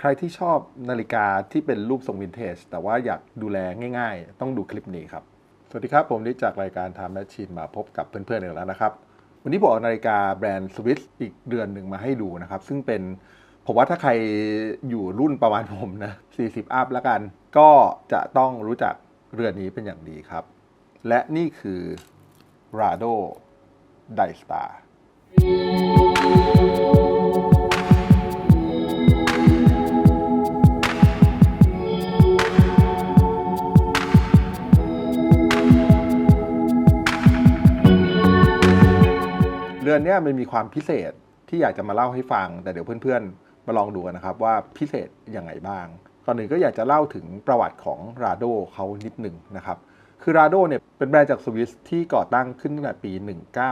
ใครที่ชอบนาฬิกาที่เป็นรูปทรงวินเทจ แต่ว่าอยากดูแลง่าย ๆ ต้องดูคลิปนี้ครับ สวัสดีครับ ผมนิจากรายการ Time Machine มาพบกับเพื่อนๆอีกแล้วนะครับ วันนี้ผมเอานาฬิกาแบรนด์สวิสอีกเดือนหนึ่งมาให้ดูนะครับ ซึ่งเป็นผมว่าถ้าใครอยู่รุ่นประมาณผมนะ 40 อัพแล้วกัน ก็จะต้องรู้จักเรือนนี้เป็นอย่างดีครับ และนี่คือ Rado d i Star อนเนี้ยมันมีความพิเศษที่อยากจะมาเล่าให้ฟัง แต่เดี๋ยวเพื่อนๆ มาลองดูกันนะครับว่าพิเศษยังไงบ้าง ก่อนหนึ่งก็อยากจะเล่าถึงประวัติของราโดเขานิดหนึ่งนะครับคือราโดเนี่ยเป็นแบรนด์จากสวิสที่ก่อตั้งขึ้นตั้งแต่ปี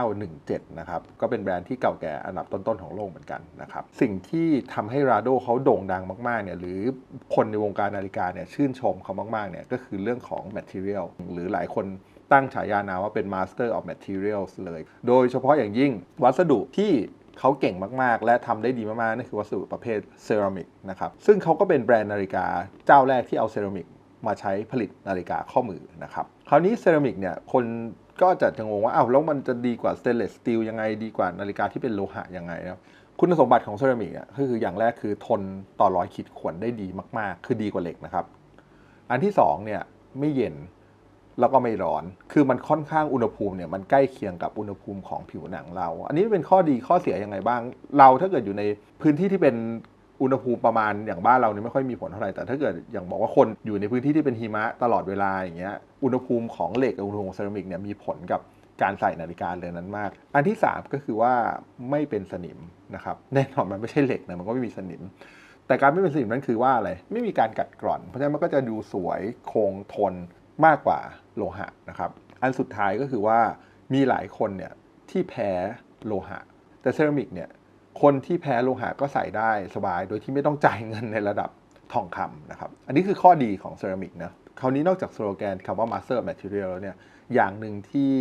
1917 นะครับ ก็เป็นแบรนด์ที่เก่าแก่อันดับต้นๆของโลกเหมือนกันนะครับ สิ่งที่ทำให้ราโดเขาโด่งดังมากๆเนี่ยหรือคนในวงการนาฬิกาเนี่ยชื่นชมเขามากๆเนี่ยก็คือเรื่องของ material หรือหลายคน ตั้งฉายานาว่าเป็น Master of Materials เลย โดยเฉพาะอย่างยิ่งวัสดุที่เขาเก่งมาก ๆ และทำได้ดีมาก ๆ นั่นคือวัสดุประเภทเซรามิกนะครับ ซึ่งเขาก็เป็นแบรนด์นาฬิกาเจ้าแรกที่เอาเซรามิกมาใช้ผลิตนาฬิกาข้อมือนะครับ คราวนี้เซรามิกเนี่ย คนก็จะงงว่าอ้าวแล้วมันจะดีกว่าสเตนเลสสตีลยังไงดีกว่านาฬิกาที่เป็นโลหะยังไงนะคุณสมบัติของเซรามิกเนี่ยก็คืออย่างแรกคือทนต่อรอยขีดข่วนได้ดีมาก ๆ คือดีกว่าเหล็กนะครับ อันที่สองเนี่ยไม่เย็น แล้วก็ไม่ร้อน คือมันค่อนข้างอุณหภูมิเนี่ยมันใกล้เคียงกับอุณหภูมิของผิวหนังเรา อันนี้เป็นข้อดีข้อเสียยังไงบ้าง เราถ้าเกิดอยู่ในพื้นที่ที่เป็นอุณหภูมิประมาณอย่างบ้านเราเนี่ยไม่ค่อยมีผลเท่าไหร่แต่ถ้าเกิดอย่างบอกว่าคนอยู่ในพื้นที่ที่เป็นหิมะตลอดเวลาอย่างเงี้ยอุณหภูมิของเหล็กกับอุณหภูมิของเซรามิกเนี่ยมีผลกับการใส่นาฬิกาเรือนนั้นมาก อันที่ 3 ก็คือว่าไม่เป็นสนิมนะครับแน่นอนมันไม่ใช่เหล็กนะมันก็ไม่มีสนิม แต่การไม่เป็นสนิมนั่นคือว่าอะไรไม่มีการกัดกร่อน เพราะฉะนั้นมันก็จะดูสวยคงทนมากกว่า โลหะนะครับ อันสุดท้ายก็คือว่ามีหลายคนเนี่ยที่แพ้โลหะ แต่เซรามิกเนี่ยคนที่แพ้โลหะก็ใส่ได้สบาย โดยที่ไม่ต้องจ่ายเงินในระดับทองคำนะครับ อันนี้คือข้อดีของเซรามิกนะคราวนี้นอกจากสโลแกนคำว่า Master Material แล้วเนี่ยอย่างหนึ่งที่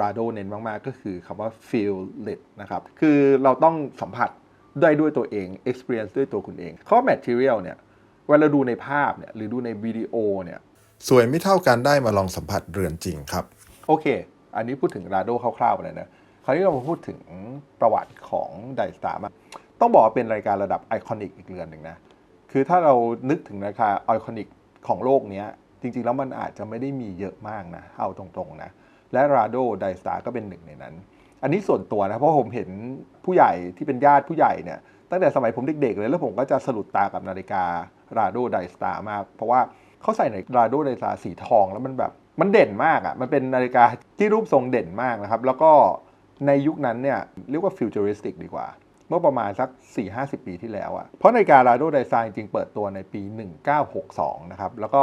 Rado เน้นมาก ๆ ก็คือคำว่า feel it นะครับ คือเราต้องสัมผัสได้ด้วยตัวเอง experience ด้วยตัวคุณเองคำว่า material เนี่ยเวลาดูในภาพเนี่ยหรือดูในวิดีโอเนี่ย สวยไม่เท่ากันได้มาลองสัมผัสเรือนจริงครับ โอเค อันนี้พูดถึง Rado คร่าวๆไปเลยนะ คราวนี้เรามาพูดถึงประวัติของไดสตาร์มาต้องบอกว่าเป็นรายการระดับไอคอนิกอีกเรือนหนึ่งนะ คือถ้าเรานึกถึงราคาไอคอนิกของโลกนี้จริงๆ แล้วมันอาจจะไม่ได้มีเยอะมากนะ เอาตรงๆนะ และ Rado d i s t a r ก็เป็นหนึ่งในนั้น อันนี้ส่วนตัวนะ เพราะผมเห็นผู้ใหญ่ที่เป็นญาติผู้ใหญ่เนี่ย ตั้งแต่สมัยผมเด็กๆเลย แล้วผมก็จะสะดุดตากับนาฬิกา Rado d i s t a r มาก เพราะว่า เขาใส่ใน Rado d i s t a r สีทองแล้วมันแบบมันเด่นมากอะ่ะมันเป็นนาฬิกาที่รูปทรงเด่นมากนะครับ แล้วก็ในยุคนั้นเนี่ยเรียกว่าฟิวเจอริสติกดีกว่า เมื่อประมาณสัก 4-50 ปีที่แล้วอะ่ะเพราะนาฬิการาโดไดซายจริงๆเปิดตัวในปี 1962 นะครับ แล้วก็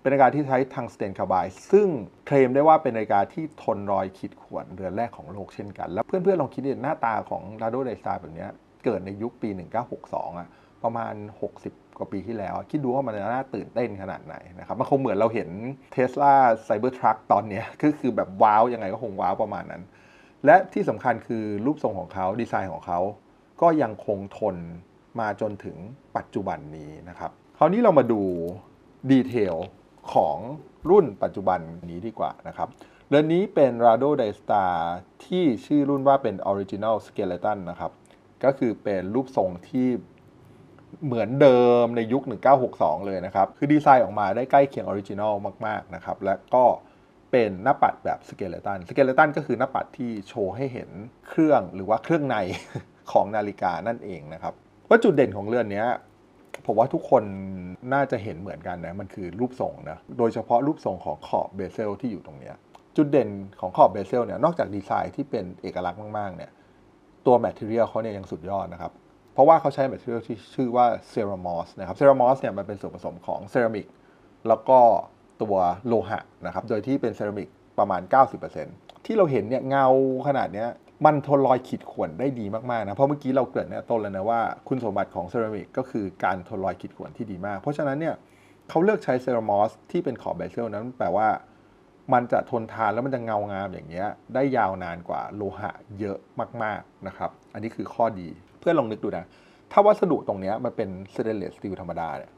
เป็นนาฬิกาที่ใช้ทังสเตนคาบายซึ่งเคลมได้ว่าเป็นนาฬิกาที่ทนรอยขีดข่วนเรือนแรกของโลกเช่นกัน แล้วเพื่อนๆลองคิดดิหน้าตาของราโดไดซายแบบนี้เกิดในยุคปี 1962อะประมาณ 60 ว่าปีที่แล้ว คิดดูว่ามันน่าตื่นเต้นขนาดไหนนะครับ มันคงเหมือนเราเห็น Tesla Cybertruck ตอนเนี้ยก็คือแบบว้าวยังไงก็คงว้าวประมาณนั้น และที่สำคัญคือรูปทรงของเขาดีไซน์ของเขา ก็ยังคงทนมาจนถึงปัจจุบันนี้นะครับ คราวนี้เรามาดูดีเทลของรุ่นปัจจุบันนี้ดีกว่านะครับเรือนนี้เป็น Rado d i s t a r ที่ชื่อรุ่นว่าเป็น Original Skeleton นะครับ ก็คือเป็นรูปทรงที่ เหมือนเดิมในยุค 1962 เลยนะครับ คือดีไซน์ออกมาได้ใกล้เคียงออริจินอลมาก ๆ นะครับ และก็เป็นหน้าปัดแบบสเกเลตันสเกเลตันก็คือหน้าปัดที่โชว์ให้เห็นเครื่องหรือว่าเครื่องในของนาฬิกานั่นเองนะครับว่าจุดเด่นของเรือนนี้ผมว่าทุกคนน่าจะเห็นเหมือนกันนะ มันคือรูปทรงนะ โดยเฉพาะรูปทรงของขอบเบเซลที่อยู่ตรงนี้ จุดเด่นของขอบเบเซลเนี่ย นอกจากดีไซน์ที่เป็นเอกลักษณ์มาก ๆ เนี่ย ตัวแมทเทียลเขาเนี่ยยังสุดยอดนะครับ เพราะว่าเขาใช้แมทเทียลที่ชื่อว่าเซรามอสนะครับเซรามอสเนี่ยมันเป็นส่วนผสมของเซรามิกแล้วก็ตัวโลหะนะครับโดยที่เป็นเซรามิกประมาณ 90%ที่เราเห็นเนี่ยเงาขนาดเนี้ยมันทนรอยขีดข่วนได้ดีมากๆนะ เพราะเมื่อกี้เราเกริ่นเนี่ยต้นแล้วนะว่าคุณสมบัติของเซรามิกก็คือการทนรอยขีดข่วนที่ดีมาก เพราะฉะนั้นเนี่ยเขาเลือกใช้เซรามอสที่เป็นขอบเบเซลนั้นแปลว่า มันจะทนทานแล้วมันจะเงางามอย่างเงี้ยได้ยาวนานกว่าโลหะเยอะมากๆนะครับ อันนี้คือข้อดีเพื่อนลองนึกดูนะ ถ้าวัสดุตรงเนี้ยมันเป็นสเตนเลสสตีลธรรมดาเนี่ย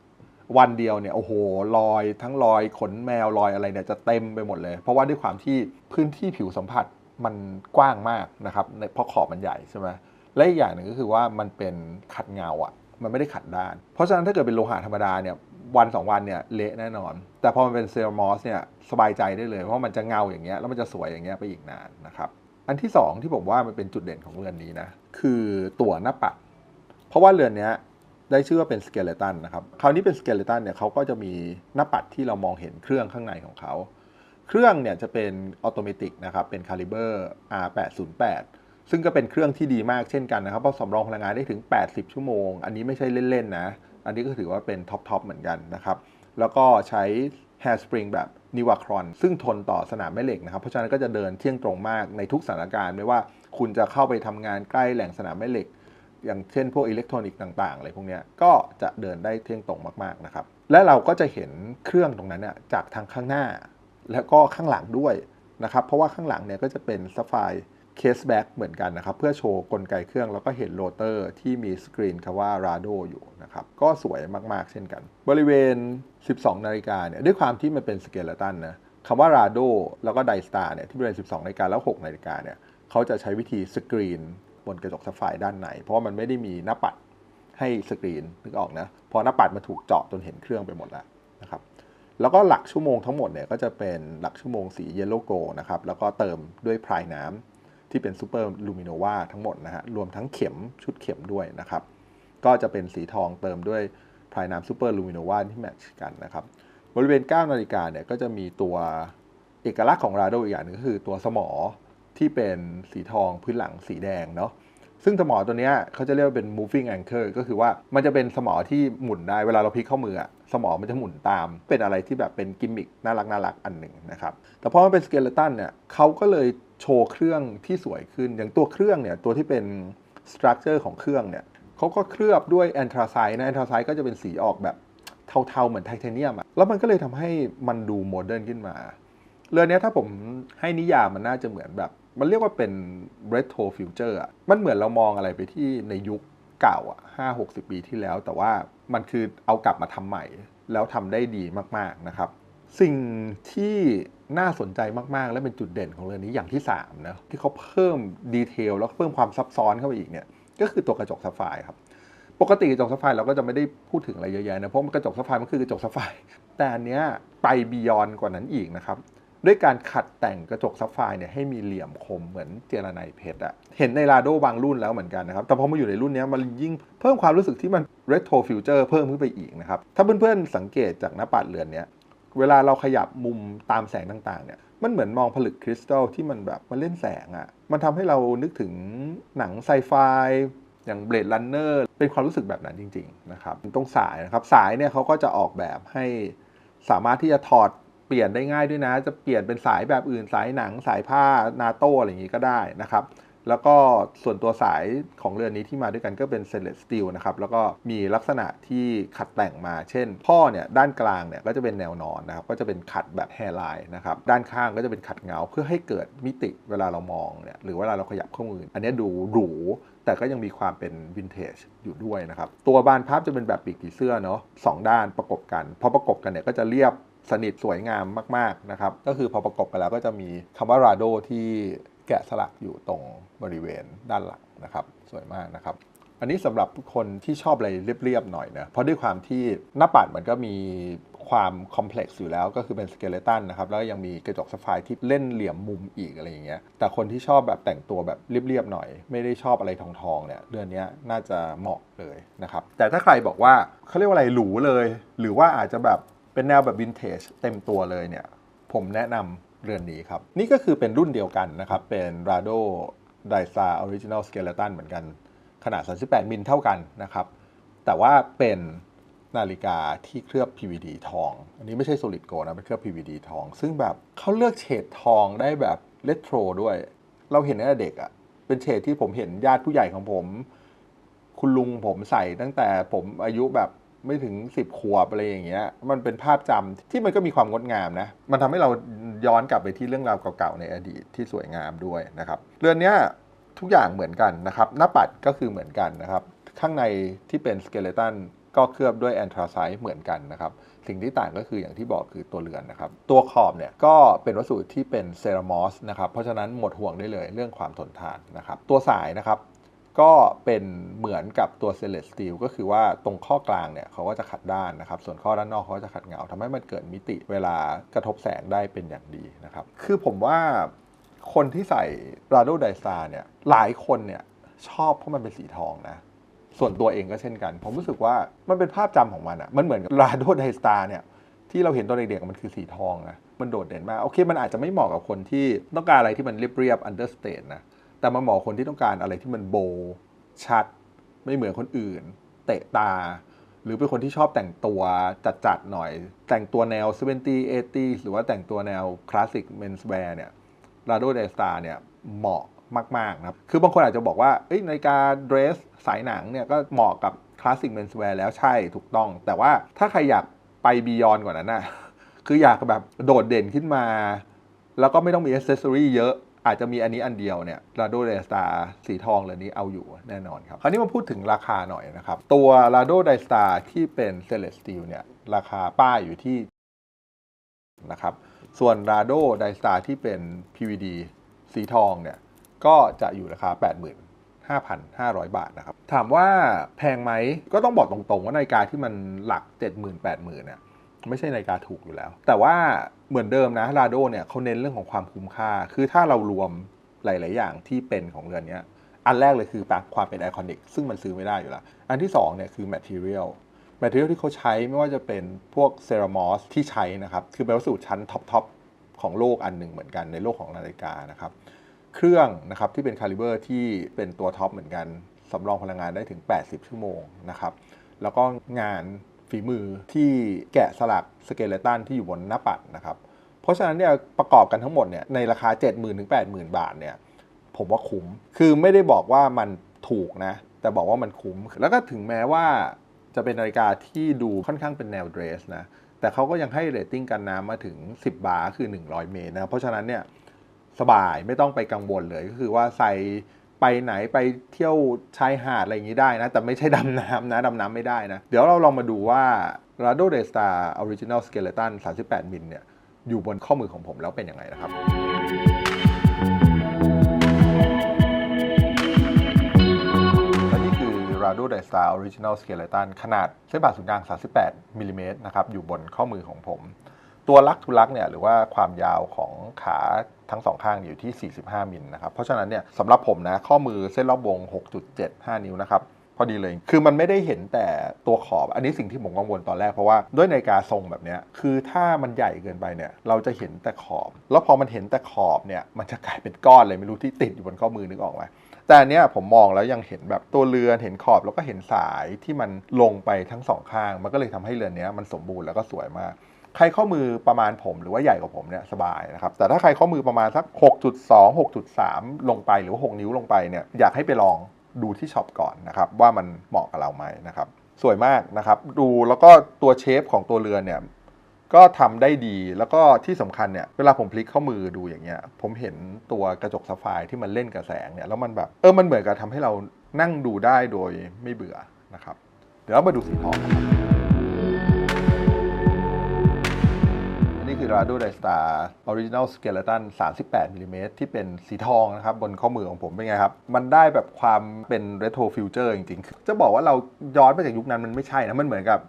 วันเดียวเนี่ยโอ้โหรอยทั้งรอยขนแมวรอยอะไรเนี่ยจะเต็มไปหมดเลย เพราะว่าด้วยความที่พื้นที่ผิวสัมผัสมันกว้างมากนะครับเพราะขอบมันใหญ่ใช่ไหมและอีกอย่างหนึ่งก็คือว่ามันเป็นขัดเงาอะมันไม่ได้ขัดด้าน เพราะฉะนั้นถ้าเกิดเป็นโลหะธรรมดาเนี่ย วันสองวันเนี่ยเละแน่นอน แต่พอมันเป็นเซรามอสเนี่ยสบายใจได้เลยเพราะมันจะเงาอย่างเงี้ยแล้วมันจะสวยอย่างเงี้ยไปอีกนานนะครับอันที่สองที่ผมว่ามันเป็นจุดเด่นของเรือนนี้นะคือตัวหน้าปัด เพราะว่าเรือนเนี้ยได้ชื่อว่าเป็นสเกเลตันนะครับคราวนี้เป็นสเกเลตันเนี่ยเขาก็จะมีหน้าปัดที่เรามองเห็นเครื่องข้างในของเขาเครื่องเนี่ยจะเป็นออโตเมติกนะครับเป็นคาลิเบอร์ R808 ซึ่งก็เป็นเครื่องที่ดีมากเช่นกันนะครับเพราะสำรองพลังงานได้ถึง 80 ชั่วโมง อันนี้ไม่ใช่เล่น ๆ นะ อันนี้ก็ถือว่าเป็นท็อปทอปเหมือนกันนะครับ แล้วก็ใช้ Hair Spring แบบนิวาครอนซึ่งทนต่อสนามแม่เหล็กนะครับ เพราะฉะนั้นก็จะเดินเที่ยงตรงมากในทุกสถานการณ์ ไม่ว่าคุณจะเข้าไปทำงานใกล้แหล่งสนามแม่เหล็ก อย่างเช่นพวกอิเล็กทรอนิกส์ต่างๆอะไรพวกนี้ก็จะเดินได้เที่ยงตรงมากๆนะครับ และเราก็จะเห็นเครื่องตรงนั้นเนี่ยจากทางข้างหน้า แล้วก็ข้างหลังด้วยนะครับ เพราะว่าข้างหลังเนี่ยก็จะเป็นซัฟไฟ เคสแบ็กเหมือนกันนะครับ เพื่อโชว์กลไกเครื่องแล้วก็เห็นโรเตอร์ที่มีสกรีนคำว่า Rado อยู่นะครับ ก็สวยมากๆเช่นกัน บริเวณ 12 นาฬิกาเนี่ยด้วยความที่มันเป็นสเกลตันนะคำว่า Rado แล้วก็ไดสตาร์เนี่ยที่บริเวณ 12 นาฬิกาแล้ว 6 นาฬิกาเนี่ยเขาจะใช้วิธีสกรีนบนกระจกซัฟไฟด้านใน เพราะว่ามันไม่ได้มีหน้าปัดให้สกรีนนึกออกนะพอหน้าปัดมาถูกเจาะจนเห็นเครื่องไปหมดแล้วนะครับแล้วก็หลักชั่วโมงทั้งหมดเนี่ยก็จะเป็นหลักชั่วโมงสีเยลโลโกนะครับแล้วก็เติมด้วยพรายน้ำ ที่เป็นซูเปอร์ลูมิโนวาทั้งหมดนะฮะรวมทั้งเข็มชุดเข็มด้วยนะครับ ก็จะเป็นสีทองเติมด้วยพรายน้ำซูเปอร์ลูมิโนวาที่แมทช์กันนะครับ บริเวณ 9 นาฬิกาเนี่ยก็จะมีตัวเอกลักษณ์ของราโดอีกอย่างนึงก็คือตัวสมอที่เป็นสีทองพื้นหลังสีแดงเนาะซึ่งสมอตัวเนี้ยเขาจะเรียกว่าเป็น moving anchor ก็คือว่ามันจะเป็นสมอที่หมุนได้เวลาเราพลิกเข้ามืออะสมอมันจะหมุนตาม เป็นอะไรที่แบบเป็นกิมมิคน่ารักน่ารักอันหนึ่งนะครับ แต่พอมันเป็นสเกเลตันเนี่ยเขาก็เลย โชว์เครื่องที่สวยขึ้น อย่างตัวเครื่องเนี่ยตัวที่เป็นสตรัคเจอร์ของเครื่องเนี่ยเขาก็เคลือบด้วยแอนทราไซด์นะแอนทราไซด์ก็จะเป็นสีออกแบบเทาๆ เหมือนไทเทเนียมอะแล้วมันก็เลยทำให้มันดูโมเดิร์นขึ้นมา เรือเนี้ยถ้าผมให้นิยามมันน่าจะเหมือนแบบ มันเรียกว่าเป็น retro future อะมันเหมือนเรามองอะไรไปที่ในยุคเก่าอะห้าหกสิบปีที่แล้ว แต่ว่ามันคือเอากลับมาทำใหม่ แล้วทำได้ดีมากๆนะครับ สิ่งที่น่าสนใจมาก ๆ และเป็นจุดเด่นของเรือนี้อย่างที่3นะที่เขาเพิ่มดีเทลแล้วก็เพิ่มความซับซ้อนเข้าไปอีกเนี่ยก็คือตัวกระจกซัฟไฟครับ ปกติกระจกซัฟไฟเราก็จะไม่ได้พูดถึงอะไรเยอะแยะนะเพราะกระจกซัฟไฟมันคือกระจกซัฟไฟแต่อันเนี้ยไปบียอนกว่านั้นอีกนะครับด้วยการขัดแต่งกระจกซัฟไฟเนี่ยให้มีเหลี่ยมคมเหมือนเจลาไนเพชรอะเห็นในลาโดบางรุ่นแล้วเหมือนกันนะครับ แต่พอมาอยู่ในรุ่นนี้มันยิ่งเพิ่มความรู้สึกที่มัน retro future เพิ่มขึ้นไปอีกนะครับ ถ้าเพื่อนๆสังเกตจากหน้าปัดเรือนเนี้ย เวลาเราขยับมุมตามแสงต่างๆเนี่ยมันเหมือนมองผลึกคริสตัลที่มันแบบมันเล่นแสงอะ่ะมันทำให้เรานึกถึงหนังไซไฟอย่างเบ d ด Runner นเป็นความรู้สึกแบบนั้นจริง ๆ นะครับตรงสายนะครับสายเนี่ยเขาก็จะออกแบบให้สามารถที่จะถอดเปลี่ยนได้ง่ายด้วยนะ จะเปลี่ยนเป็นสายแบบอื่นสายหนังสายผ้านาโต้อะไรอย่างนี้ก็ได้นะครับ แล้วก็ส่วนตัวสายของเรือนนี้ที่มาด้วยกันก็เป็น stainless steel นะครับแล้วก็มีลักษณะที่ขัดแต่งมา เช่น พ่อเนี่ยด้านกลางเนี่ยก็จะเป็นแนวนอนนะครับก็จะเป็นขัดแบบ hairline นะครับด้านข้างก็จะเป็นขัดเงาเพื่อให้เกิดมิติเวลาเรามองเนี่ยหรือเวลาเราขยับข้อมืออันนี้ดูหรูแต่ก็ยังมีความเป็นวินเทจอยู่ด้วยนะครับ ตัวบานพับจะเป็นแบบปีกผีเสื้อเนาะสองด้านประกบกันพอประกบกันเนี่ยก็จะเรียบสนิทสวยงามมาก ๆ นะครับ ก็คือพอประกบกันแล้วก็จะมีคำว่า Rado ที่ แกะสลักอยู่ตรงบริเวณด้านหลังนะครับสวยมากนะครับอันนี้สำหรับคนที่ชอบอะไรเรียบๆหน่อยนะเพราะด้วยความที่หน้าปัดมันก็มีความคอมเพล็กซ์อยู่แล้วก็คือเป็นสเกเลตันนะครับแล้วยังมีกระจกสไฟที่เล่นเหลี่ยมมุมอีกอะไรอย่างเงี้ยแต่คนที่ชอบแบบแต่งตัวแบบเรียบๆหน่อย ไม่ได้ชอบอะไรทองๆเนี่ยเรือนนี้น่าจะเหมาะเลยนะครับแต่ถ้าใครบอกว่าเขาเรียกว่าอะไรหรูเลย หรือว่าอาจจะแบบเป็นแนวแบบวินเทจเต็มตัวเลยเนี่ยผมแนะนำ เรือนนี้ครับ นี่ก็คือเป็นรุ่นเดียวกันนะครับ เป็น Rado d i s a Original Skeleton เหมือนกัน ขนาด 38 มิลเท่ากันนะครับ แต่ว่าเป็นนาฬิกาที่เคลือบ PVD ทอง อันนี้ไม่ใช่ Solid Gold นะเป็นเคลือบ PVD ทอง ซึ่งแบบเขาเลือกเฉดทองได้แบบเลโทรด้วย เราเห็นตั้งแต่เด็กอะ่ะ เป็นเฉดที่ผมเห็นญาติผู้ใหญ่ของผม คุณลุงผมใส่ตั้งแต่ผมอายุแบบไม่ถึง 10 ขวบอะไรอย่างเงี้ย มันเป็นภาพจำที่มันก็มีความงดงามนะ มันทำให้เรา ย้อนกลับไปที่เรื่องราวเก่าๆในอดีตที่สวยงามด้วยนะครับเรือนนี้ทุกอย่างเหมือนกันนะครับ หน้าปัดก็คือเหมือนกันนะครับ ข้างในที่เป็นสเกเลตันก็เคลือบด้วยแอนทราไซต์เหมือนกันนะครับ สิ่งที่ต่างก็คืออย่างที่บอกคือตัวเรือนนะครับ ตัวขอบเนี่ยก็เป็นวัสดุที่เป็นเซรามอสนะครับ เพราะฉะนั้นหมดห่วงได้เลยเรื่องความทนทานนะครับ ตัวสายนะครับ ก็เป็นเหมือนกับตัวเซเลสตีลก็คือว่าตรงข้อกลางเนี่ยเขาก็จะขัดด้านนะครับ ส่วนข้อด้านนอกเขาก็จะขัดเงาทำให้มันเกิดมิติเวลากระทบแสงได้เป็นอย่างดีนะครับ คือผมว่าคนที่ใส่ r a d o d i s t a r เนี่ยหลายคนเนี่ยชอบเพราะมันเป็นสีทองนะส่วนตัวเองก็เช่นกัน ผมรู้สึกว่ามันเป็นภาพจำของมันอะมันเหมือนกับ r a d o d i s t a r เนี่ยที่เราเห็นตอนเด็กๆมันคือสีทองนะมันโดดเด่นมาก โอเค มันอาจจะไม่เหมาะกับคนที่ต้องการอะไรที่มันเรียบๆ understate นะ แต่มันเหมาะคนที่ต้องการอะไรที่มันโบ ชัด ไม่เหมือนคนอื่น เตะตา หรือเป็นคนที่ชอบแต่งตัวจัดๆหน่อย แต่งตัวแนว 70 80 หรือว่าแต่งตัวแนวคลาสสิก menswear เนี่ย r a d o d e s t a r เนี่ยเหมาะมากๆนะครับ คือบางคนอาจจะบอกว่าเอ้ยนการเดรสสายหนังเนี่ยก็เหมาะกับคลาสสิก menswear แล้วใช่ถูกต้อง แต่ว่าถ้าใครอยากไปบียอนกว่านั้นนะคืออยากแบบโดดเด่นขึ้นมา แล้วก็ไม่ต้องมีอ c เซสซอรี่เยอะ อาจจะมีอันนี้อันเดียวเนี่ย Rado d i s t a r สีทองเหล่านี้เอาอยู่แน่นอนครับ คราวนี้มาพูดถึงราคาหน่อยนะครับ ตัว Rado d i s t a r ที่เป็น Stainless Steel เนี่ยราคาป้ายอยู่ที่นะครับส่วน Rado d i s t a r ที่เป็น PVD สีทองเนี่ยก็จะอยู่ราคา85,500 บาทนะครับ ถามว่าแพงไหมก็ต้องบอกตรงๆ ว่านาฬิกาที่มันหลัก 70,000 80,000เนี่ยไม่ใช่นาฬิกาถูกอยู่แล้ว แต่ว่า เหมือนเดิมนะลาโดเนี่ยเขาเน้นเรื่องของความคุ้มค่า คือถ้าเรารวมหลาย ๆ อย่างที่เป็นของเรือนนี้อันแรกเลยคือแบบความเป็นไอคอนิกซึ่งมันซื้อไม่ได้อยู่แล้ว อันที่2เนี่ยคือ material material ที่เขาใช้ไม่ว่าจะเป็นพวกเซรามอสที่ใช้นะครับ คือเป็นวัสดุชั้นท็อป ๆ ของโลกอันหนึ่งเหมือนกันในโลกของนาฬิกานะครับ เครื่องนะครับที่เป็นคาลิเบอร์ที่เป็นตัวท็อปเหมือนกันสำรองพลังงานได้ถึง 80 ชั่วโมงนะครับ แล้วก็งาน ฝีมือที่แกะสลักสเกเลตันที่อยู่บนหน้าปัดนะครับ เพราะฉะนั้นเนี่ยประกอบกันทั้งหมดเนี่ยในราคา 70,000ถึง80,000 บาทเนี่ยผมว่าคุ้ม คือไม่ได้บอกว่ามันถูกนะ แต่บอกว่ามันคุ้ม แล้วก็ถึงแม้ว่าจะเป็นนาฬิกาที่ดูค่อนข้างเป็นแนวเดรสนะ แต่เขาก็ยังให้เรตติ้งกันน้ำมาถึง 10 บาร์คือ 100 เมตรนะ เพราะฉะนั้นเนี่ยสบายไม่ต้องไปกังวลเลยก็คือว่าใส่ ไปไหนไปเที่ยวชายหาดอะไรอย่างนี้ได้นะ แต่ไม่ใช่ดำน้ำนะดำน้ำไม่ได้นะ เดี๋ยวเราลองมาดูว่า Rado d e s t a r Original Skeleton 38 มิลเนี่ยอยู่บนข้อมือของผมแล้วเป็นยังไงนะครับและนี่คือ Rado d e s t a r Original Skeleton ขนาดเส้นผ่าศูนย์กลาง 38มิลลิเมตรนะครับอยู่บนข้อมือของผม ตัวลักทุลักเนี่ยหรือว่าความยาวของขาทั้งสองข้างอยู่ที่ 45 มิลนะครับ เพราะฉะนั้นเนี่ยสำหรับผมนะข้อมือเส้นรอบวง 6.75 นิ้วนะครับพอดีเลย คือมันไม่ได้เห็นแต่ตัวขอบ อันนี้สิ่งที่ผมกังวลตอนแรกเพราะว่าด้วยนาฬิกาทรงแบบนี้คือถ้ามันใหญ่เกินไปเนี่ย เราจะเห็นแต่ขอบ แล้วพอมันเห็นแต่ขอบเนี่ย มันจะกลายเป็นก้อนเลยไม่รู้ที่ติดอยู่บนข้อมือนึกออกไหมแต่อันเนี้ยผมมองแล้วยังเห็นแบบตัวเรือนเห็นขอบแล้วก็เห็นสายที่มันลงไปทั้งสองข้าง มันก็เลยทำให้เรือนเนี้ยมันสมบูรณ์แล้วก็สวยมาก ใครข้อมือประมาณผมหรือว่าใหญ่กว่าผมเนี่ยสบายนะครับ แต่ถ้าใครข้อมือประมาณสัก 6.2 6.3 ลงไปหรือว่า 6 นิ้วลงไปเนี่ยอยากให้ไปลองดูที่ช็อปก่อนนะครับ ว่ามันเหมาะกับเราไหมนะครับ สวยมากนะครับ ดูแล้วก็ตัวเชฟของตัวเรือนเนี่ยก็ทำได้ดีแล้วก็ที่สำคัญเนี่ยเวลาผมพลิกข้อมือดูอย่างเงี้ย ผมเห็นตัวกระจกซัฟไฟร์ที่มันเล่นกับแสงเนี่ยแล้วมันแบบเออมันเหมือนกับทำให้เรานั่งดูได้โดยไม่เบื่อนะครับ เดี๋ยวเรามาดูสีทองนะ ครับอันนี้คือ Rado d i s t a r Original Skeleton 38มิลลิเมตรที่เป็นสีทองนะครับ บนข้อมือของผมเป็นไงครับ มันได้แบบความเป็น Retro Future จริงๆ จะบอกว่าเราย้อนไปจากยุคนั้นมันไม่ใช่นะ มันเหมือนกับ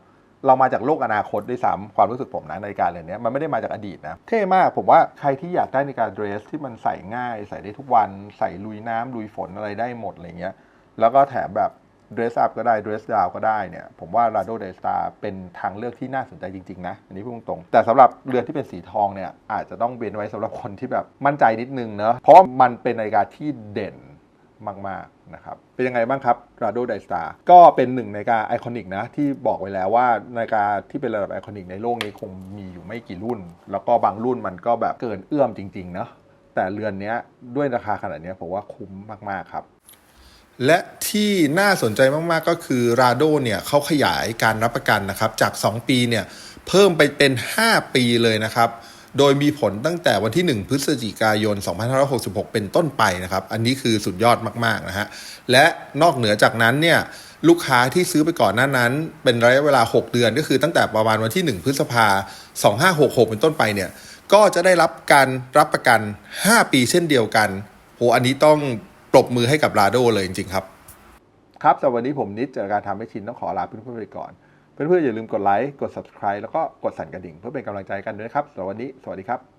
เรามาจากโลกอนาคตด้วยซ้ำความรู้สึกผมนะนาฬิกาเรือนนี้มันไม่ได้มาจากอดีตนะ เท่มากผมว่าใครที่อยากได้นาฬิกาเดรสที่มันใส่ง่าย ใส่ได้ทุกวัน ใส่ลุยน้ำลุยฝนอะไรได้หมดอะไรเงี้ยแล้วก็แถมแบบ dress up ก็ได้ dress down ก็ได้เนี่ยผมว่า Rado d e s t a r เป็นทางเลือกที่น่าสนใจจริงๆนะ อันนี้พูดตรงๆแต่สำหรับเรือที่เป็นสีทองเนี่ยอาจจะต้องเว้นไว้สำหรับคนที่แบบมั่นใจนิดนึงเนอะเพราะมันเป็นนาฬิกาที่เด่นมากๆนะครับเป็นยังไงบ้างครับ Rado d i s t a r ก็เป็นหนึ่งนาฬิกาไอคอนิกนะที่บอกไว้แล้วว่านาฬิกาที่เป็นระดับไอคอนิกในโลกนี้คงมีอยู่ไม่กี่รุ่น แล้วก็บางรุ่นมันก็แบบเกินเอื้อมจริงๆเนอะแต่เรือนนี้ด้วยราคาขนาดนี้ผมว่าคุ้มมากๆครับ และที่น่าสนใจมากๆก็คือ Rado เนี่ยเขาขยายการรับประกันนะครับ จาก 2 ปีเนี่ยเพิ่มไปเป็น 5 ปีเลยนะครับ โดยมีผลตั้งแต่วันที่ 1 พฤศจิกายน 2566 เป็นต้นไปนะครับ อันนี้คือสุดยอดมากๆนะฮะ และนอกเหนือจากนั้นเนี่ยลูกค้าที่ซื้อไปก่อนหน้านั้น เป็นระยะเวลา 6 เดือนก็คือตั้งแต่ประมาณวันที่ 1 พฤษภา 2566 เป็นต้นไปเนี่ยก็จะได้รับการรับประกัน 5 ปีเช่นเดียวกันโหอันนี้ต้อง ปรบมือให้กับราโดเลยจริง ๆ ครับ ครับสำหรับวันนี้ผมนิดจากการทำให้ชินต้องขอลาเพื่อนๆไปก่อน เพื่อนๆอย่าลืมกดไลค์กด subscribe แล้วก็กดสั่นกระดิ่งเพื่อเป็นกำลังใจกันด้วยครับสำหรับวันนี้สวัสดีครับ